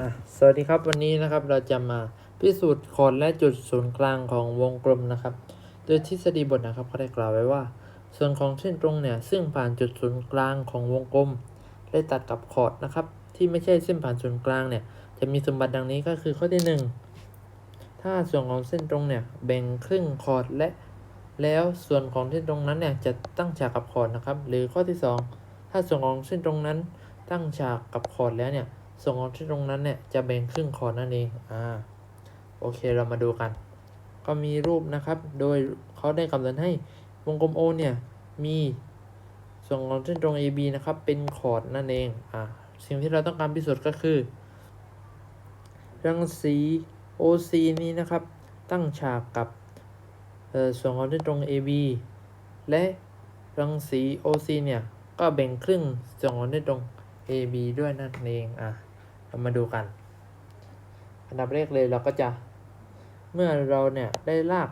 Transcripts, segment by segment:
อะสวัสดีครับวันนี้นะครับเราจะมาพิสูจน์โคนและจุดศูนย์กลางของวงกลมนะครับ โดยทฤษฎีบทนะครับเขาได้กล่าวไว้ว่า ส่วนของเส้นตรงเนี่ยซึ่งผ่านจุดศูนย์กลางของวงกลม ได้ตัดกับขอดนะครับ ที่ไม่ใช่เส้นผ่านศูนย์กลางเนี่ยจะมีสมบัติดังนี้ก็คือข้อที่หนึ่งถ้าส่วนของเส้นตรงเนี่ยแบ่งครึ่งขอดและ แล้วส่วนของเส้นตรงนั้นเนี่ยจะตั้งฉากกับขอดนะครับ หรือข้อที่สองถ้าส่วนของเส้นตรงนั้นตั้งฉากกับขอดแล้วเนี่ย ส่วนของที่ตรงนั้นเนี่ยจะแบ่งครึ่งคอร์ดนั่นเอง อ่า โอเคเรามาดูกัน ก็มีรูปนะครับ โดยเขาได้กำหนดให้วงกลม O เนี่ย มีส่วนของเส้นตรง AB นะครับ เป็นคอร์ดนั่นเอง อ่า สิ่งที่เราต้องการพิสูจน์ก็คือ รังสี OC นี้นะครับ ตั้งฉากกับเอ่อส่วนของเส้นตรง AB และรังสี OC เนี่ย ก็แบ่งครึ่งส่วนของเส้นตรง AB ด้วยนั่นเอง อะ เรามาดูกัน อันดับแรกเลยเราก็จะ เมื่อเราเนี่ยได้ลาก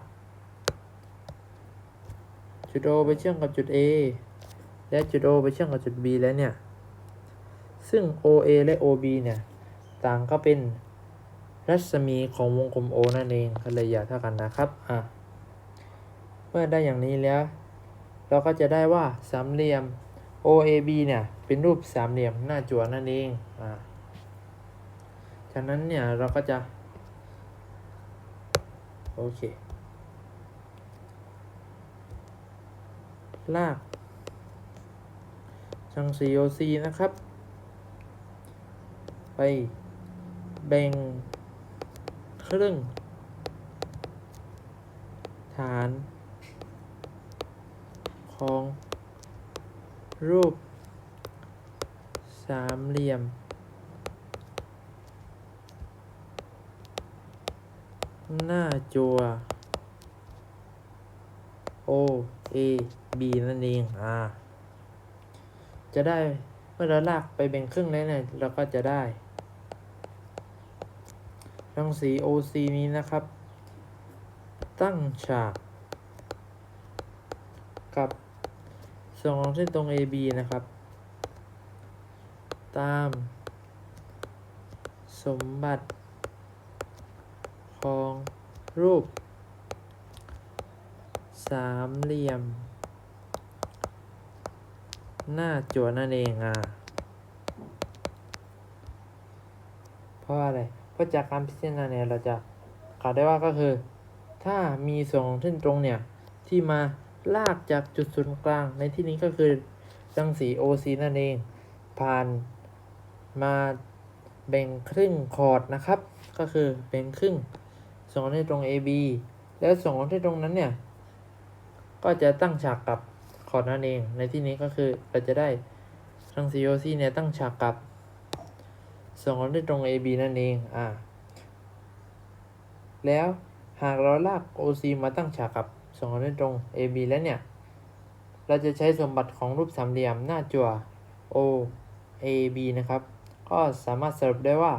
จุด O ไปเชื่อมกับจุด A และจุด O ไปเชื่อมกับจุด B แล้วเนี่ย ซึ่ง OA และ OB เนี่ย ต่างก็เป็นรัศมีของวงกลม O นั่นเองก็เลยอย่าเท่ากันนะครับ อะ เมื่อได้อย่างนี้แล้ว เราก็จะได้ว่าสามเหลี่ยม OAB เนี่ย เป็นรูปสามเหลี่ยมหน้าจั่วนั่นเอง อ่า จากนั้นเนี่ยเราก็จะ โอเค ลากจัง COC นะครับ ไปแบ่งครึ่ง ฐานของรูปสามเหลี่ยม หน้าจัว O A B นั่นเอง อ่า จะได้เมื่อเราลากไปแบ่งครึ่งแล้วเนี่ยเราก็จะได้รังสี OC นี้นะครับ ตั้งฉาก กับส่วนของเส้นตรง AB นะครับ ตาม สมบัติ องรูป สามเหลี่ยม หน้าจั่วนั่นเองอะเพราะอะไรเพราะจากการพิจารณาเนี่ยเราจะกล่าวได้ว่าก็คือ ถ้ามีส่วนของเส้นตรงเนี่ย ที่มาลากจากจุดศูนย์กลาง ในที่นี้ก็คือรังสี OC นั่นเอง ผ่านมาแบ่งครึ่งคอร์ดนะครับ ก็คือแบ่งครึ่ง ส่วนของเส้ตรง AB แล้วส่วนของเส้ตรงนั้นเนี่ย ก็จะตั้งฉากกับคอร์ดนั่นเอง ในที่นี้ก็คือเราจะได้รังสี OC เนี่ยตั้งฉากกับ ส่วนของเส้ตรง AB นั่นเอง อ่า แล้วหากเราลาก OC มาตั้งฉากกับส่วนของเส้ตรง AB แล้วเนี่ย เราจะใช้สมบัติของรูปสามเหลี่ยมหน้าจั่ว O AB นะครับ ก็สามารถสรุปได้ว่า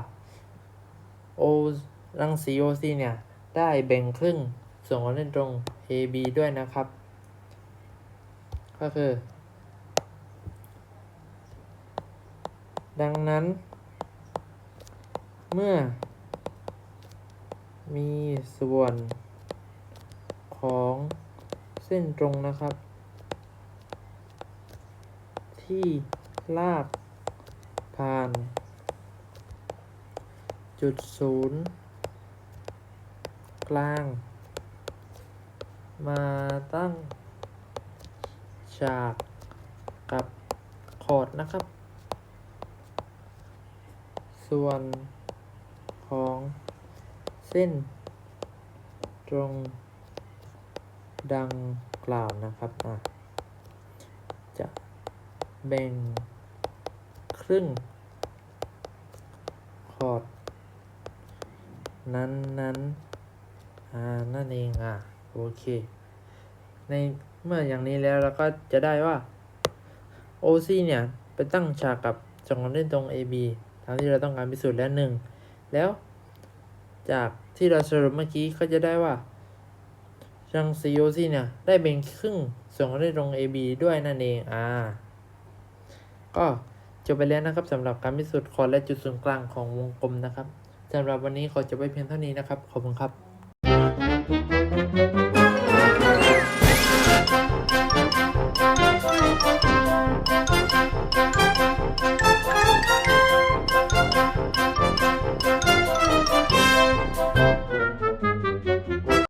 O รังสี OC เนี่ย ได้แบ่งครึ่งส่วนของเส้นตรง AB ด้วยนะครับ ก็คือ ดังนั้น เมื่อ มีส่วนของเส้นตรงนะครับ ที่ลากผ่าน จุดศูนย์ กลาง มาตั้งฉากกับคอร์ดนะครับ ส่วนของเส้น ตรงดังกล่าวนะครับอะจะแบ่งครึ่งคอร์ดนั้นนั้น นั่นเองอะโอเค ในเมื่ออย่างนี้แล้วเราก็จะได้ว่า OC เนี่ย ไปตั้งฉากกับจงเล่นตรง AB ตามที่เราต้องการพิสูจน์แล้วหนึ่งแล้วจากที่เราสรุปเมื่อกี้ก็จะได้ว่ารังสี OC เนี่ย ได้แบ่งครึ่งส่วนของเล่นตรง AB ด้วยนั่นเองอ่าก็จบไปแล้วนะครับสำหรับการพิสูจน์คอนและจุดศูนย์กลางของวงกลมนะครับสำหรับวันนี้ขอจบไว้เพียงเท่านี้นะครับ ขอบคุณครับ